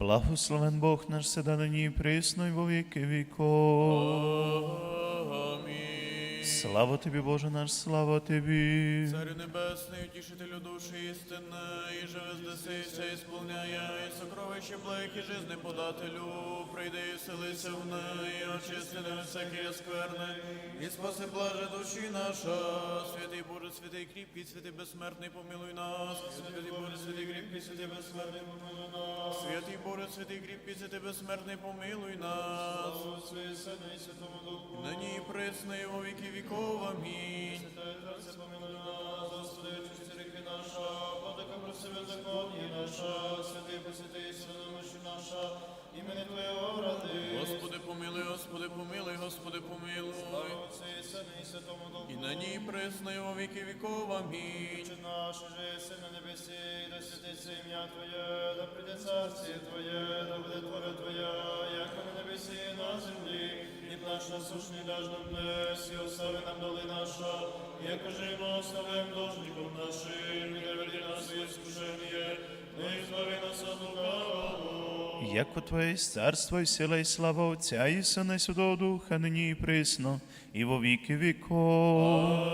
Благословен Бог наш седа нині і присно і во віки віков. Слава тобі, Боже наш, слава тобі. Царю небесний, утішителю душі істини, і живе здесися, і сповняє, і сокровище благи жизни подателю, прийди і селися в неї, очисти не всяке скверне, і спаси блаже душі наша. Святий Боже, святий кріпкий, святий безсмертний, помилуй нас. Святий Боже, святий кріпкий, святий безсмертний, помилуй нас. Святий Боже, святий кріпкий, святий безсмертний, помилуй нас. І присно, і во віки віков. Амінь. Тройця, помилуй нас, Господи, очисти ріки наша, владика просиме законі наша, святий посвятий, святомощі наша, імені Твоєго ради. Господи помилуй, Господи помилуй, Господи помилуй. Слава Отцю і Сину і Святому Духу. І нині і присно, і во віки віков. Амінь. Отче наш, же єси на небесі, да святиться ім'я Твоє, да прийде царствіє Твоє, да буде воля Твоя, як на небесі на землі. Наш насущний даж нам днес, і остави нам доли наша, як і оставим должником нашим, не веди нас в іскушення, но избави нас от лукавого. Яко Твоє царство і сила і слава Отця і Сина і Святого Духа, нині і присно, і во віки віков.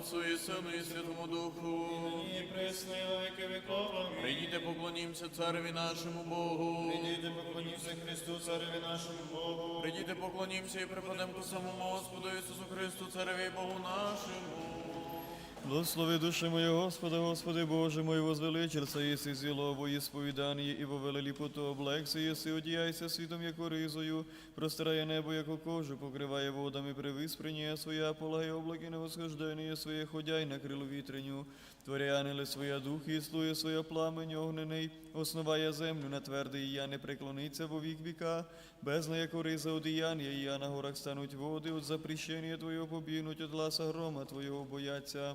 Отцу і Сину і Святому Духу. І пресне веки вікова. Прийдіть. Поклонімося цареві нашому Богу. Прийдіть, поклонімося Христу, Цареві нашому Богу. Прийдіть, поклонімося і припадемо до самому Господу Ісусу Христу, цареві Богу нашому. Благослови душе моя Господа, Господи Боже мой, возвеличился, єси зіло во ісповіданні, і во велеліпоту облекся, єси одіяйся світом, яко ризою, простирає небо, яко кожу, покриває водами привиспрення своя, полагає облаки на восхождення своє, ходяй на крилу вітреню, творяє ангели своя дух, і своя пламень огнений, основає землю на твердий, і я не преклониться во вік віка, бездна, яко риза одіяння, і я на горах стануть води, от запрещення Твоєго побігнуть, от гласа грома Твоєго бояться.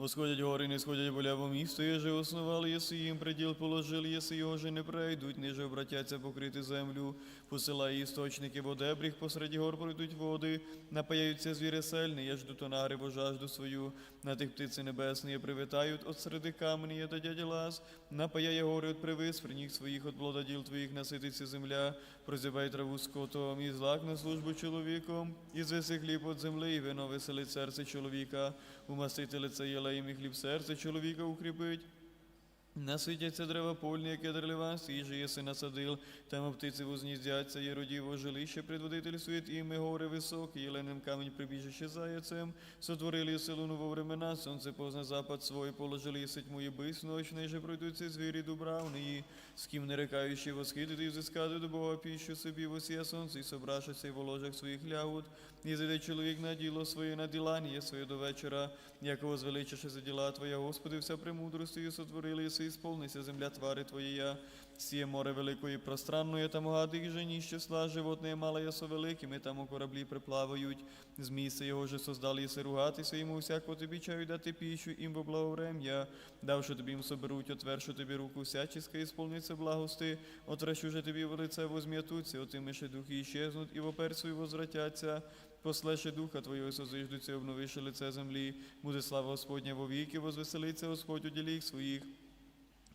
Восходять гори, не сходять боляво місто, єже основали, єси їм приділ положили, єси його же не пройдуть, ниже обратяться покрити землю, посилає істочники водебріг, посеред гор пройдуть води, напаяються звіри сельні, я жду то нагрибо жажду свою, на тих птиці небесні привітають, от середи камені я дядя лаз, напаяє гори от привисфрених своїх, от плододіл твоїх насититься земля, прозівай траву скотом, і злак на службу чоловіком, і звеси хліб от земли, і вино веселить серце чоловіка, умастити лице єлеєм і хліб серце чоловіка укріпить. Наситяться дерева польні, яке дереван свіжі, єси насадил, там птиці возніздяться, є родіво жилище, предводитель світ, іми гори високі, єленим камінь прибіжище заяцем, сотворили селу ново времена, сонце позна запад свой, положили сить мої бис, ноч, неже пройдуть ці звірі дубравні, з ким не рекаючи восхитити і взискати до Бога піщу собі, восія сонце, і собрашися і в ложах своїх лягут, і зайде чоловік на діло своє, на ділання своє до вечора, якого звеличеше за діла Твоя, Господи, вся премудростю сотворили, єси і сповнися земля твари Твоєя, сіє море великої пространної, там гади і жені числа, животне мале ясо великими, там у кораблі приплавають, з місця його же создали єси ругатися, йому всяко тобі чаю дати піщу, їм во благоврем'я, давши тобі їм соберуть, отвершу тобі руку всяческа, і благости, отращу же тобі в лице возм'ятуться, отимеше духи іщезнуть, і в оперцю і возвратяться, Послеше духа Твого созиждуться, обновиши лице землі, буде слава Господня во віки, возвеселиться Господь у діліх своїх.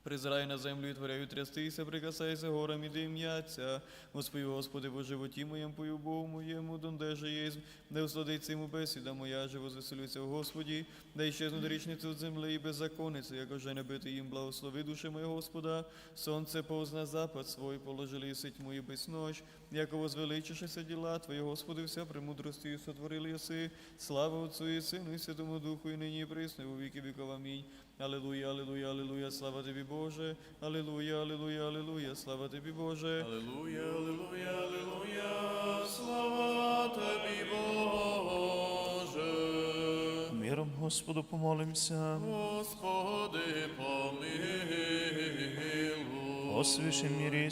Призирай на землю і творяю трястися, прикасайся горам і дим'яться. Господи, Господи, во животі моєм, пою Богу моєму, донде же єсть, де усладиться йому бесіда моя, же возвеселюся в Господі, да іщезнуть річниці від землі і беззаконниці, як уже не бити їм, благослови душе моє Господа, сонце позна запад свой, положили сить мої без ночь, яко возвеличишися діла Твої, Господи, вся премудрості сотворили єси, слава Отцу і Сину і Святому Духу, і нині і присно, у віки віков. Амінь. Алілуя, алілуя, алілуя, слава тобі, Боже. Алілуя, алілуя, алілуя, слава тобі, Боже. Аллилуйя, аллилуйя, аллилуйя, слава тобі, Боже. Миром Господу помолимся. Господи, помилуй. О свішем мірі і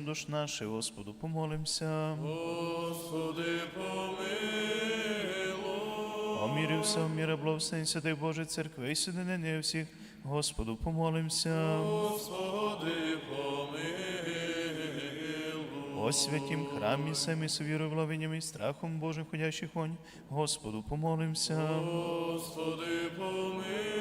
душ наших, Господу помолимся. Господи, помилуй. О мірі всього міра, благословень церкви Божої Церкви і соединення всіх, Господу помолимся. Господи, помилуй. О святім храмі самі з вірою, вловенням і страхом Божим ходящих вонь, Господу помолимся. Господи, помилуй.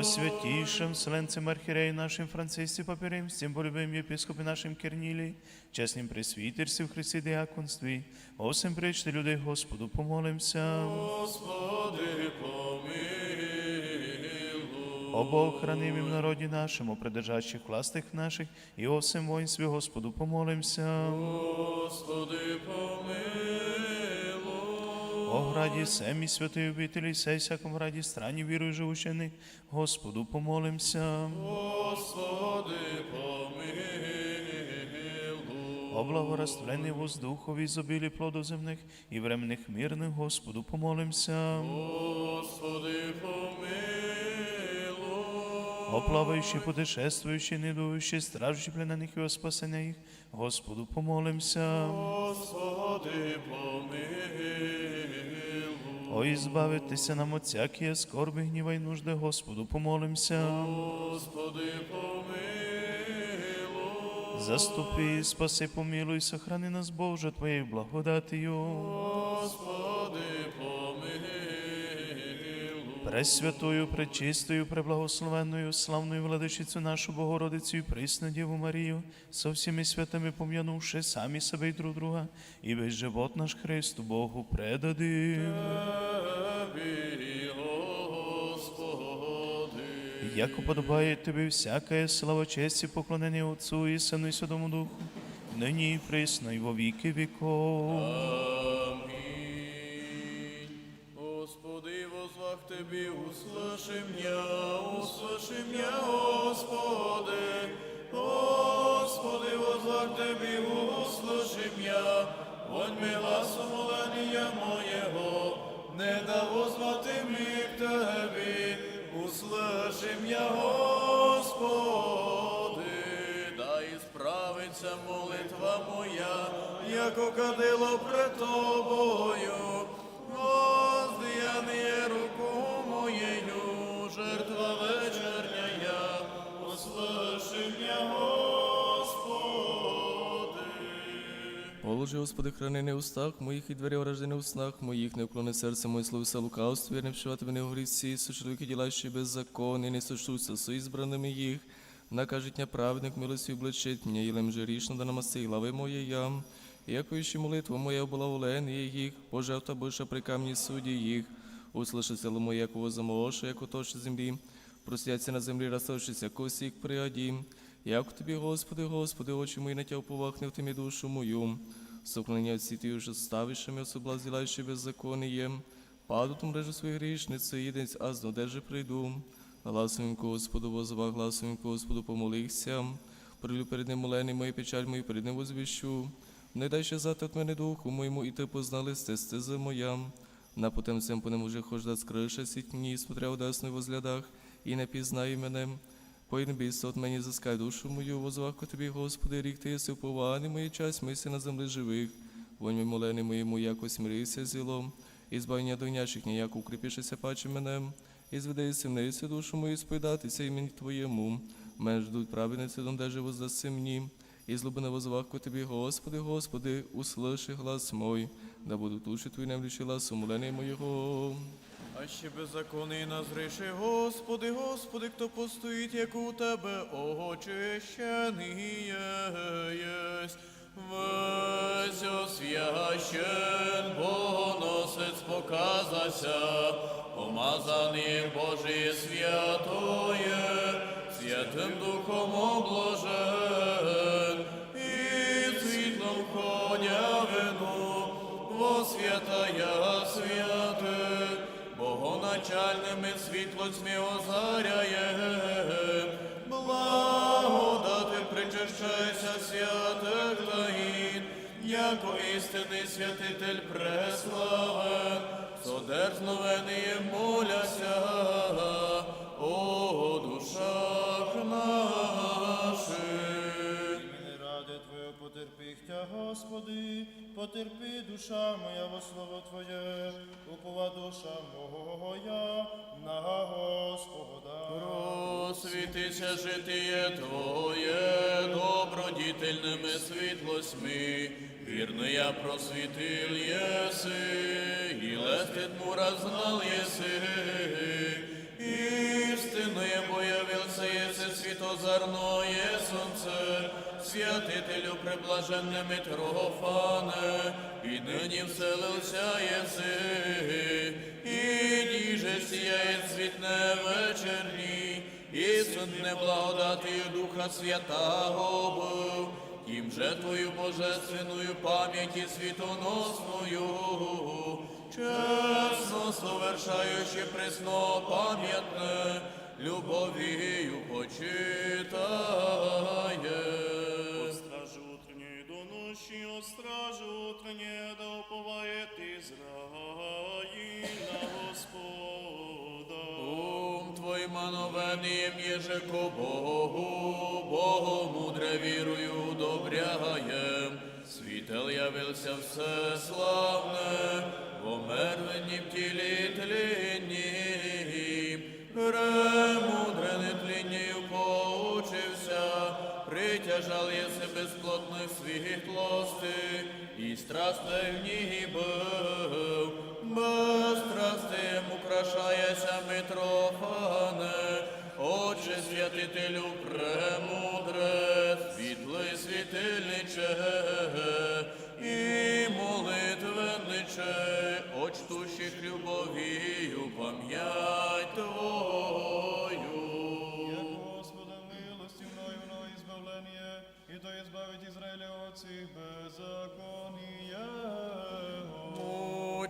О Вселенцем Архиерею нашим Франциске Папирем, всем полюбим епископе нашим Кернилий, чесним пресвітерстві в Христі Діаконстві, о пречте людей Господу помолимся. Господи, помилуй. О Бог хранимим народі нашому, придержащих властих наших, і о всем воїнстві Господу помолимся. Господи, помилуй. О граді семі святої обителі, сей всяком граді страні вірою живущених, Господу помолимся. Господи, помилуй. О благорастлений воздухові зобілі плоду земних і временних мирних, Господу помолимся. Господи, помилуй. О плаваючі, путешествуючі, недуючі, стражучі пленених і о спасення їх, Господу помолимся. Господи, помилуй. О збавитися нам от всякої скорби, гніва й нужди, Господу помолимся. Господи, помилуй. Заступи, спаси, помилуй, сохрани нас, Боже, Твоєю благодатію. Пресвятою, пречистою, преблагословенною, славною владичицю нашу Богородицю і присну Діву Марію, со всіми святими пом'янувши самі себе і друг друга, і весь живот наш Христу Богу предадим. Як уподобає тобі всяка слава, честь і поклонення Отцу і Сину і Святому Духу, нині і присно, і во віки віков. Тебе, услыши меня, услыши меня, Господи. Господи, возвах Тебе, услыши меня, вонь ми гласу моления моєго, не да возвати ми к Тебе, услыши меня, Господи. Да ісправиться молитва моя, яко кадило пред тобою, Положи, Господи, храни не устах моїх і двері вражди у снах моїх, не вклони серце моє словися лукавстві, не вшивати мене в грісі, со чоловіки ділаючи беззаконні, не сошуться со ізбраними їх. Накажіть мя праведник, милостю облечить мені, ілем же рішно да намаси глави моє ям. Яко іще молитва моя була волені їх, пожертва більше при камні судді їх. Услыши село моє, якого замолоше, як оточе землі. Простяться на землі, розсовшися косік приаді. Як тобі, Господи, Господи, очі мої на тя уповах, не в тимі душу мою. Сохранення всі уже ставишими, соблазилаючи беззаконієм. Паду мрежу своїх грішниці, єдинць, а знодержи прийду. Гласом Господу возвах, гласом Господу помолився. Прилю перед ним молені мої печаль мої перед ним возвіщу. Не дай ще зати от мене духу моєму, і ти познали сте стези моя. На потем цим по ним уже хожда скриша, сіть мені, смотря одесно в возглядах, і не пізнай мене. Поїдь бійся от мені, заскай душу мою, возваху тобі, Господи, рік ти єси упований, мої час мислі на землі живих. Вонь молени моєму, якось мирися зілом, і збавлення догнячих ніяк укріпішися паче мене, і зведи сімниці душу мою, сповідатися імені Твоєму. Мене ждуть праведниці, донде воздаси мені, і злоби на возваху тобі, Господи, Господи, услыши глас мой, да будуть уші Твої немлючі гласу молени моєго. А ще беззаконний назриши, Господи, Господи, хто постоїть, як у Тебе очищений єсть. Весь освящен, Богоносець показася, помазаний Божий святоє, святим Духом обложен, і світлом ходявину, во святая святих, Богоначальними світло тьмі озаряє, благодати причащайся святих таїн, яко істинний святитель преславен, содержновений моляся, о Господи, потерпи, душа моя, во слово Твоє, упова душа моя на Господа. Просвітися житіє Твоє, добродітельними світлосьми, вірно я просвітил єси, і лести тмура знал єси, істинное появился єси світозарное сонце, святителю приблаженне Митрофане, і нині вселився єси, і діже сіяє цвітне вечерні, і сонне благодатію Духа Святого був, тим же Твою божественную пам'ять і світоносною, чесно совершаючи пресно пам'ятне, любовію почитає. Стражу утренней до ночи, о стражу утренней, да уповает Израиль на Господа. Ум твой мановением еже ко Богу, Богу мудре вірою удобряєм. Світел явився все славне,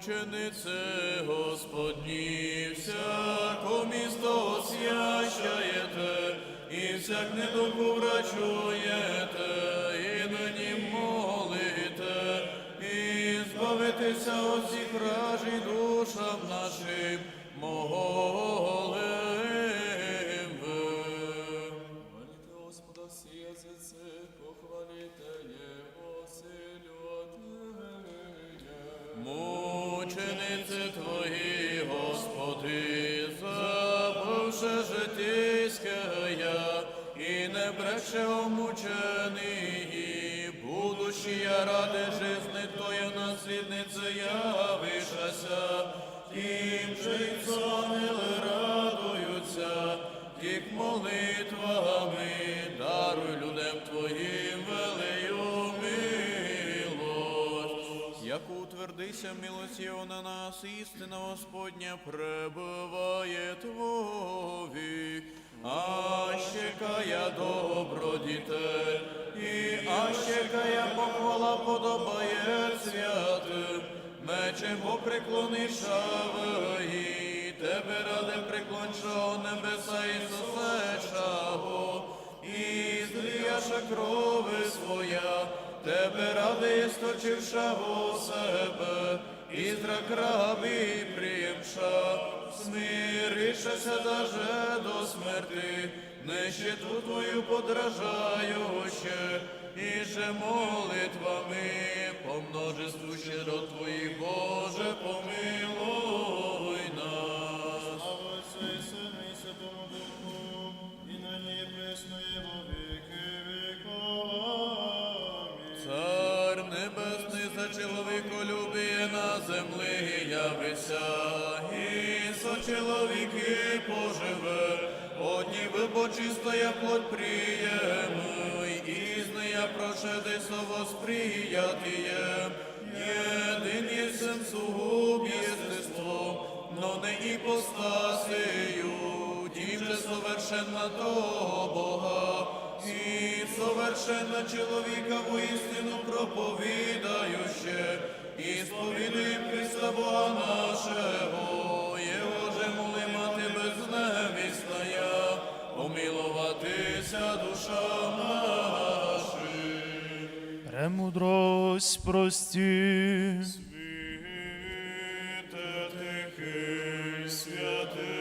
Мученице Господні, всяко місто освящаєте, і всяк недугу врачуєте, і нині молите, і збавитися от всіх душам нашим молим. Не бреше омучений, будучи я ради жизни Твоя наслідниця явишася, тим же й ангели радуються, тік молитвами, даруй людям Твоїм велею милость. Як утвердися милостю на нас, істина Господня пребуває Твові, а щекая добродітель, і а щекая похвала подобає святим, мечем поприклониша і тебе ради приклончого небеса Ісусе шаго, і зліяша крови своя, тебе ради сточивша во себе, і зрак рабі приємша, смиришася даже до смерти, нещиту твою подражаючи, і же молитвами по множеству щедро твоїх, Боже, помилуй нас. Слава Отцю і Сину і Святому Духу, і нині і присно і во віки віков. Цар небесний за чоловіколюбіє на землі явися, чоловіки поживе, одні вибочистоя плоть приємуй, і з нея прошедесо восприятіє, єдин єсен сугуб єстество, но не іпостасею, тим же совершенна того Бога, і совершенна чоловіка воістину проповідающе, і сповідуєм Христа Бога нашого, безневісная, умилуватися душа нашим. Премудрость прості. Світе тихий, святея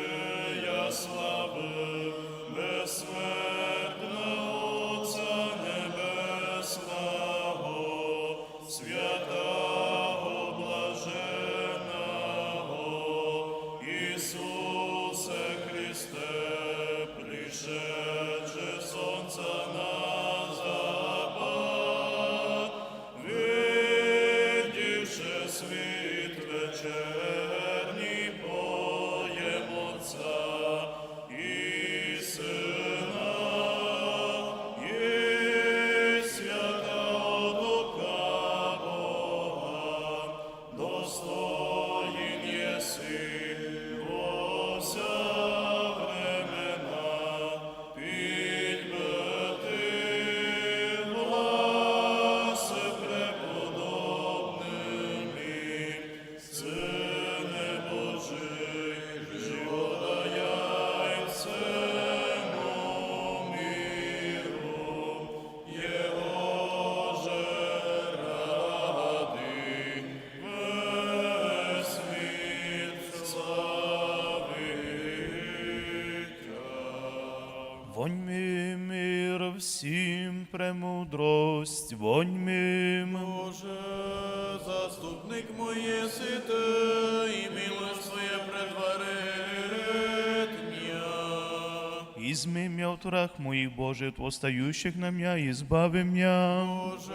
Изми мя в турах моих, Боже, восстающих на меня, избави меня. Боже,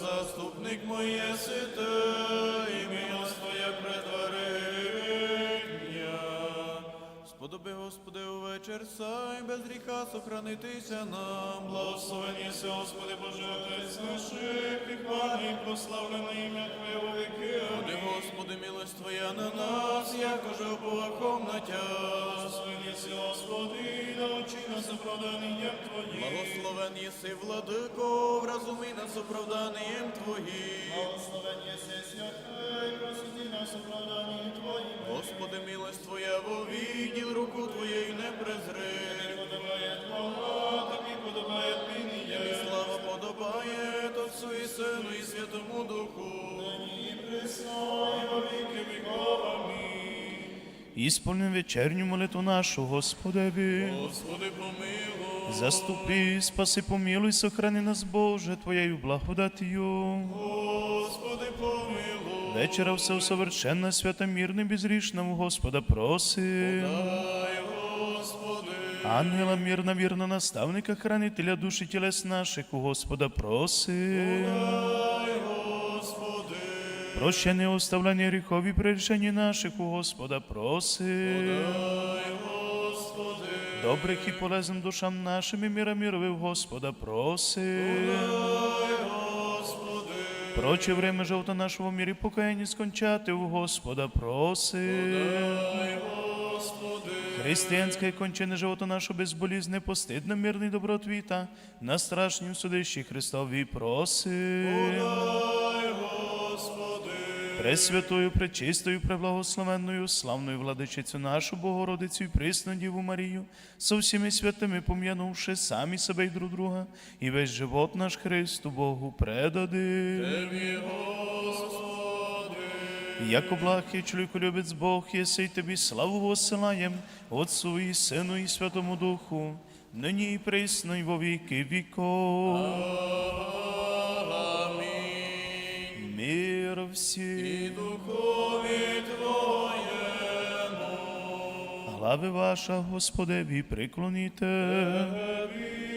заступник моє сите, і милость Твоя предваритня. Сподоби, Господи, увечер сай, без гріха сохранитися нам. Благословені си, Господи Боже, Отець наших, і хвали, і прославлене ім'я Твоє во віки. Господи, милость Твоя на нас, якоже оповахом на тя. Господи, научи нас оправданням Твоїм. Благословен єси, владико, вразуми нас оправданням Твоїм. Благословені си, святий, просвіти нас оправданням Твоїм. Господи, милость Твоя вовіділ, руку Твоєю не презри. Подобає Твого, тобі подобає Твій слава подобає Отцу і Сину і Святому Духу. і присно, і во віки. Амінь. Ісполним вечерню молитву нашу, Господеві. Господи, помилуй. Заступи, спаси, помилуй, сохрани нас, Боже, Твоєю благодатью. Господи, помилуй. Вечера все усовершенна, свята, мирна, безгрішна, у Господа проси. Дай, Господи. Ангела мирна, вірна, наставника, хранителя душі тілес наших, у Господа проси. Дай, Господи. Прощення, оставлення гріхові, прирішення наших, у Господа проси. Господи. Добрих і полезних душам нашим і міра міровив Господа проси. Господи. Проче время жовта нашого мірі покаяння скончати у Господа проси. Господи. Християнське кончене живота нашого безболізне, постидно, мирний добротвіта, на страшнім судищі Христові проси. Господи. Пресвятою, пречистою, преблагословенною, славною владичицю нашу Богородицю і присну Діву Марію, со всіми святими пом'янувши самі себе і друг друга, і весь живот наш Христу Богу предади. Тебі, Господи. Яко блахий чоловіку любець Бог, єси й тобі славу посилаєм, Отцу і Сину і Святому Духу, нині і присно, і во віки віков. Мир І всім. духові Твоєму. Глави ваша, Господеві, приклоніте. Тебі,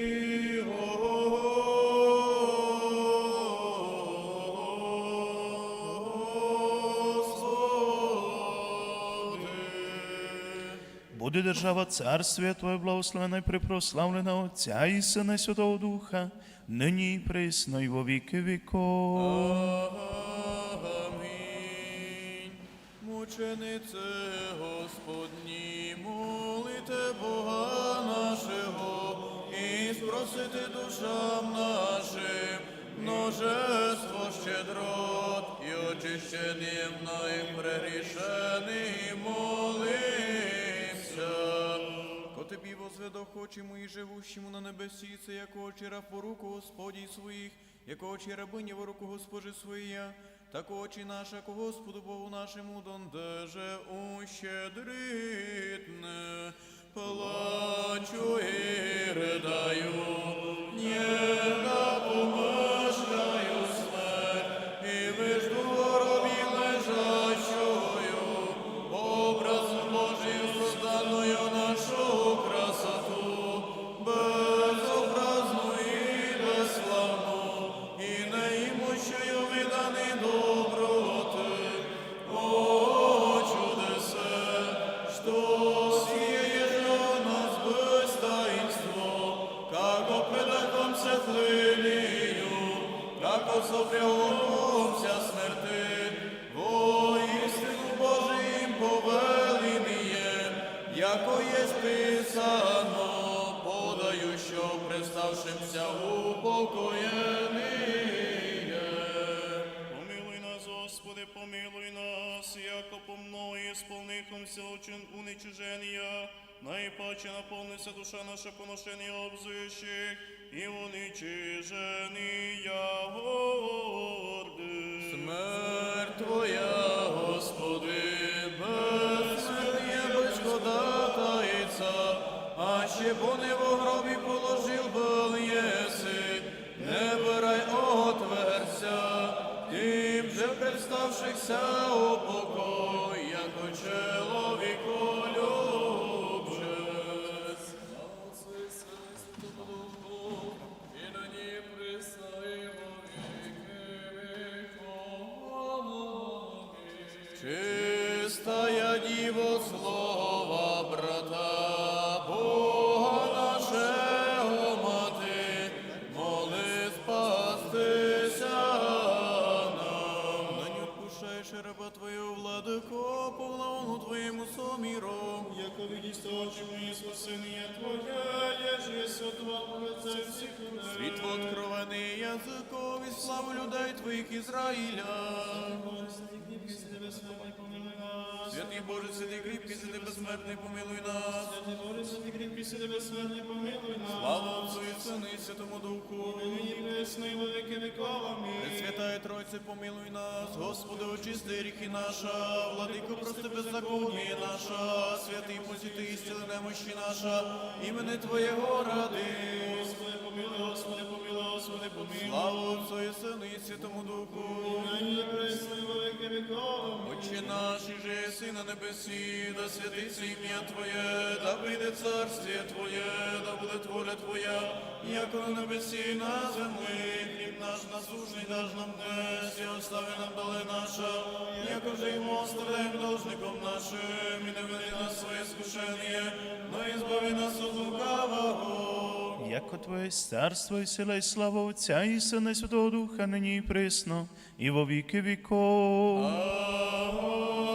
Буде держава царствія Твоє благословена і припрославлена Отця і Сина і Святого Духа, нині і присно, і во віки віков. Амінь. Мученице Господні, молите Бога нашого і спросити душам нашим множество щедрот і очищенням мною прегрішений молимся. Тобі возведохочему і живущему на небесі, це очі раб по руку Господі своїх, як очі рабині в руку Госпожи своя, так очі наша ко Господу Богу нашому дондеже ущедритне. Плачу і ридаю, нега помишляю наше поношені обзуючих, і уничижені я горди. Смерть Твоя, Господи, безсмертня безшкода таїться, а ще бо не в гробі положив бел єси, не бирай отверся, тим же представшихся у. Пушаєш раба твою владико, повлавну твоєму соміром. Яко видість очі мої спасення Твоє, же сотва Отце всіх людей. Світло откровений язикові, славу людей твоїх Ізраїля. Святий Боже, святий кріпкий, святий безсмертний, помилуй нас. Святий Боже, святий кріпкий, святий безсмертний, помилуй нас. Слава Отцу і Сину і Святому Духу. Нині пресно і во віки віков. Тройце, помилуй нас, Господи, очисти гріхи наша, владико, прости беззаконні наша, святий посіти і стіли немощі наша, імени Твоєго ради. Господи, помилуй, Господи, помилуй, Господи, помилуй. Слава Отцу і Сину і Святому Духу. Нині пресно і во віки віков. Амінь. Отче наш, і же єси на небесі, да святиться ім'я Твоє, да прийде царствіє Твоє, да буде воля Твоя, як на небесі на землі. Хліб наш насушний даж нам днес, і остави нам доле наша, як уже й оставляємо должником нашим, і не веди нас своє скушення, но і збави нас от лукавого. Яко Твоє царство і сила і слава Отця і Сина і Святого Духа, нині і присно, і во віки віков. Амінь.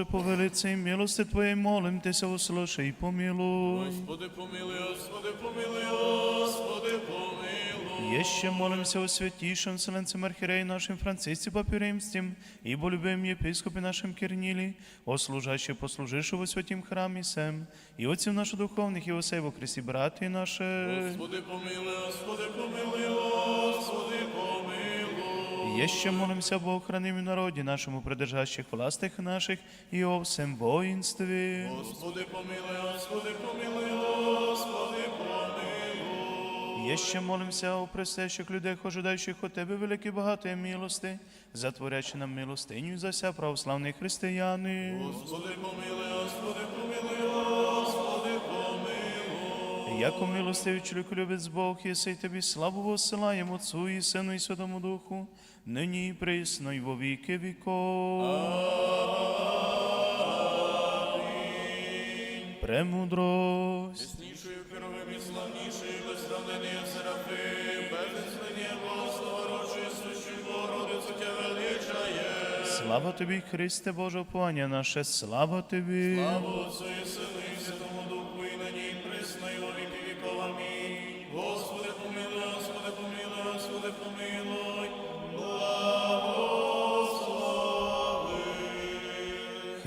Боже, по велиці милости Твоєї, молим Тися, услыши і помилуй. Господи, помилуй, Господи, помилуй, Господи, помилуй. Еще молимся о святейшем Вселенцем Архиерее нашим Франциске Папе Римским, и любим епископе нашим Кирниле, о служащих послужившего во святім храмі сем, і отців наших духовних, і осей во Христі, брати наші. Господи, помилуй, Господи, помилуй, Господи, помилуй. Еще молимся об охранимом народе нашему, придержащих властях наших, и о всем воинстве. Господи, помилуй, Господи, помилуй, Господи, помилуй. Еще молимся о пресящих людях, ожидаючих от Тебе великі багатої милости, затворячи нам милостиню за вся православні християни. Господи, помилуй, Господи, помилуй. Яко милостивий чоловік любець Бог, єси й тобі славу воссилаємо Отцу і Сину і Святому Духу, нині і присно, і во віки віков. Премудрость. Яснішою керовим і славнішою, Серафим, Тя величає. Слава тобі, Христе Боже, Паня наше, слава тобі. Слава Отцу і Сину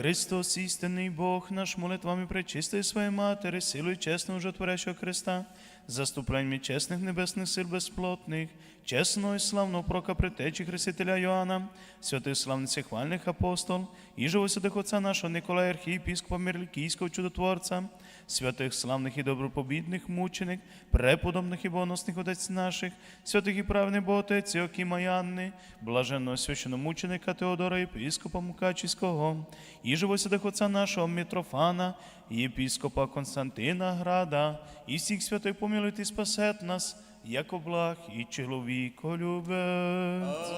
Христос, істинний Бог наш, молитвами пречистої своєї Матері, силою чесного жотворящого Христа, заступленнями чесних небесних сил безплотних, чесного і славного прока притечі Хрестителя Йоанна, святих славниць хвальних апостол, і живосвятих отця нашого Николая архієпіскопа Мирлікійського чудотворця, святих славних і добропобідних мученик, преподобних і богоносних отець наших, святих і правних боготець Іокіма і Анни, блаженного священомученика Теодора єпископа Мукачівського, і живосвятих отця нашого Митрофана, і єпископа Константина Града, і всіх святих помилуйте і спасет нас, як благ і чоловіко любець.